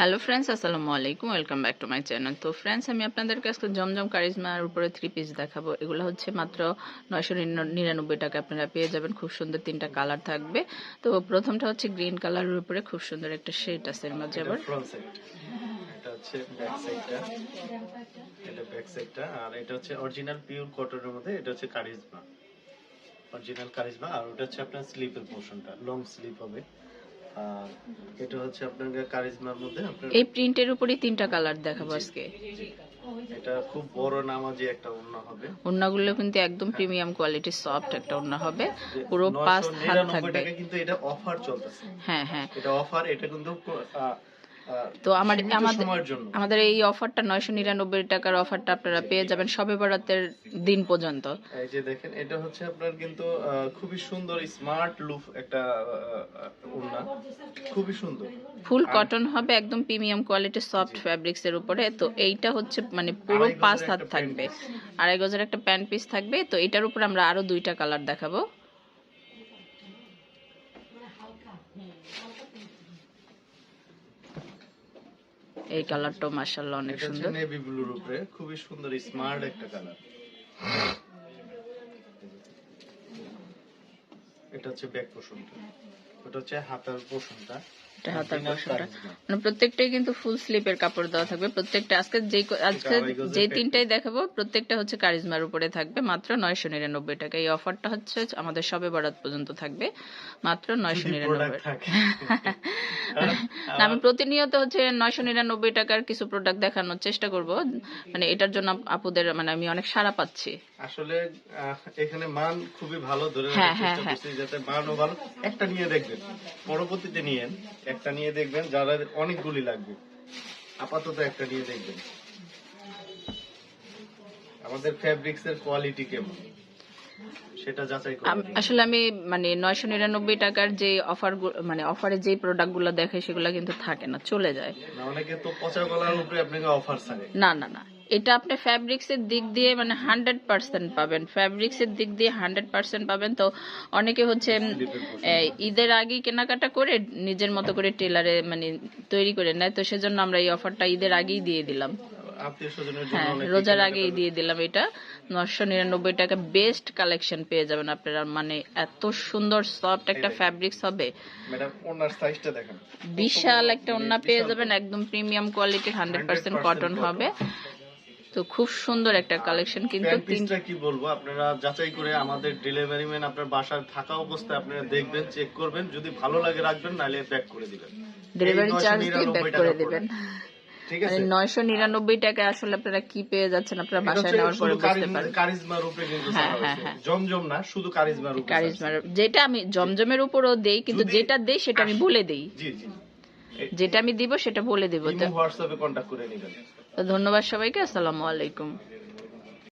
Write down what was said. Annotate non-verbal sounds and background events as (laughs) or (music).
Hello friends আসসালামু আলাইকুম welcome back to my channel তো ফ্রেন্ডস আমি আপনাদেরকে আজকে জমজম কারিজমার উপরে থ্রি পিস দেখাবো। এগুলো হচ্ছে মাত্র নয়শো নিরানব্বই টাকা আপনারা পেয়ে যাবেন। খুব সুন্দর তিনটা কালার থাকবে। তো প্রথমটা হচ্ছে গ্রিন কালারের উপরে খুব সুন্দর একটা শেড আছে এর মাঝে আবার। হচ্ছে ব্যাক সাইডটা এটা ব্যাক সাইডটা আর এটা হচ্ছে অরিজিনাল পিওর কটনের মধ্যে এটা হচ্ছে কারিজমা। Original charisma. আর ওটা হচ্ছে আপনার স্লিপের পোর্শনটা লং স্লিপ হবে। এটা হচ্ছে আপনার কারিজমার মধ্যে আপনার এই প্রিন্টের উপরেই তিনটা কালার দেখাবো আজকে। এটা খুব বড় নামাজি একটা ওড়না হবে। ওড়নাগুলো কিন্তু একদম প্রিমিয়াম কোয়ালিটির সফট একটা ওড়না হবে। পুরো পাঁচ হাত 999 থাকবে। কিন্তু এটা অফার চলতেছে। হ্যাঁ হ্যাঁ। এটা অফার এটা কিন্তু তো আমার আমাদের আমাদের এই অফারটা নয়শো নিরানব্বই টাকার অফারটা আপনারা পেয়ে যাবেন সবে বরাতের দিন পর্যন্ত। এই যে দেখেন এটা হচ্ছে আপনার কিন্তু খুবই সুন্দর স্মার্ট লুক একটা ওড়না। খুবই সুন্দর। ফুল কটন হবে একদম প্রিমিয়াম কোয়ালিটির সফট ফ্যাব্রিক্স এর উপরে। তো এইটা হচ্ছে মানে পুরো পাঁচ হাত থাকবে। আড়াই গজের একটা প্যান্ট পিস থাকবে। তো এটার উপর আমরা আরও দুইটা কালার দেখাবো। এই কালারটাও মাশাআল্লাহ অনেক সুন্দর। নেভি ব্লুর উপরে। খুবই সুন্দর স্মার্ট একটা কালার এটা হচ্ছে ব্যাক পোর্শনটা ওটা হচ্ছে হাতার পোর্শনটা এটা হাতার পোর্শনটা মানে প্রত্যেকটাই কিন্তু ফুল স্লিপের কাপড় দেওয়া থাকবে। প্রত্যেকটা আজকে যে আজকে যে। তিনটাই দেখাবো প্রত্যেকটা হচ্ছে কারিজমার উপরে থাকবে। মাত্র নয়শো নিরানব্বই টাকা। এই অফারটা হচ্ছে আমাদের সবে বরাত পর্যন্ত থাকবে। মাত্র নয়শো নিরানব্বই। (laughs) না, আমি প্রতিনিয়ত হচ্ছে নয়শো নিরানব্বই টাকার কিছু প্রোডাক্ট দেখানোর চেষ্টা করব। মানে এটার জন্য আপ- আপুদের মানে আমি অনেক সাড়া পাচ্ছি। আসলে এখানে মান খুবই ভালো ধরে হ্যাঁ, রাখার হ্যাঁ, চেষ্টা হ্যাঁ। করছি যাতে মানও ভালো। একটা নিয়ে দেখবেন। পরবর্তীতে নিয়েন। একটা নিয়ে দেখবেন যারা অনেকগুলি লাগবে। আপাতত একটা নিয়ে দেখবেন। আমাদের ফেব্রিক্স এর কোয়ালিটি কেমন? সেটা যাচাই আসলে আমি মানে নয়শো নিরানব্বই টাকার যে অফার মানে অফারে যে প্রোডাক্টগুলো দেখায় সেগুলো কিন্তু থাকে না চলে যায়। না অনেকে তো পচা গলার উপরে আপনাকে অফার ছাড়ে। না না না। এটা আপনি ফ্যাব্রিক্স এর দিক দিয়ে মানে হান্ড্রেড পার্সেন্ট পাবেন। ফ্যাব্রিক্স এর দিক দিয়ে হান্ড্রেড পার্সেন্ট পাবেন। তো অনেকে হচ্ছে ঈদের আগে কেনাকাটা করে নিজের মতো করে টেলারে মানে তৈরি করে নেয়। তো সেজন্য আমরা এই অফারটা ঈদের আগেই দিয়ে দিলাম। হ্যাঁ রোজার আগেই দিয়ে দিলাম এটা। নশো নিরানব্বই টাকা বেস্ট কালেকশন পেয়ে যাবেন আপনারা। মানে এত সুন্দর সফট একটা ফ্যাব্রিক্স হবে। বিশাল একটা ওন্না পেয়ে যাবেন। একদম প্রিমিয়াম কোয়ালিটির হান্ড্রেড পার্সেন্ট কটন হবে। তো খুব সুন্দর একটা কালেকশন কিন্তু প্যান্ট তিন পিসটা কি বলব? আপনারা যাচাই করে আমাদের ডেলিভারি ম্যান আপনার বাসায় থাকা অবস্থায় আপনারা দেখবেন চেক করবেন। যদি ভালো লাগে রাখবেন নাহলে প্যাক করে দিবেন। ডেলিভারি চার্জ দিয়ে ব্যাক করে দিবেন। ঠিক মানে আছে? নয়শো নিরানব্বই টাকায় আসলে আপনারা কি পেয়ে যাচ্ছেন আপনারা বাসায় নেওয়ার পরে বুঝতে পারেন কারিজমার উপরে কিন্তু হ্যাঁ, হ্যাঁ, হ্যাঁ। জমজম না শুধু কারিজমার উপরে কারিজমার যেটা আমি জমজমের উপরও দেই কিন্তু যেটা দেই সেটা আমি বলে দেই। জি জি। যেটা আমি দিব সেটা বলে দিব। তো হোয়াটসঅ্যাপে কন্টাক্ট করে নেবেন। তো ধন্যবাদ সবাইকে আসসালামু আলাইকুম।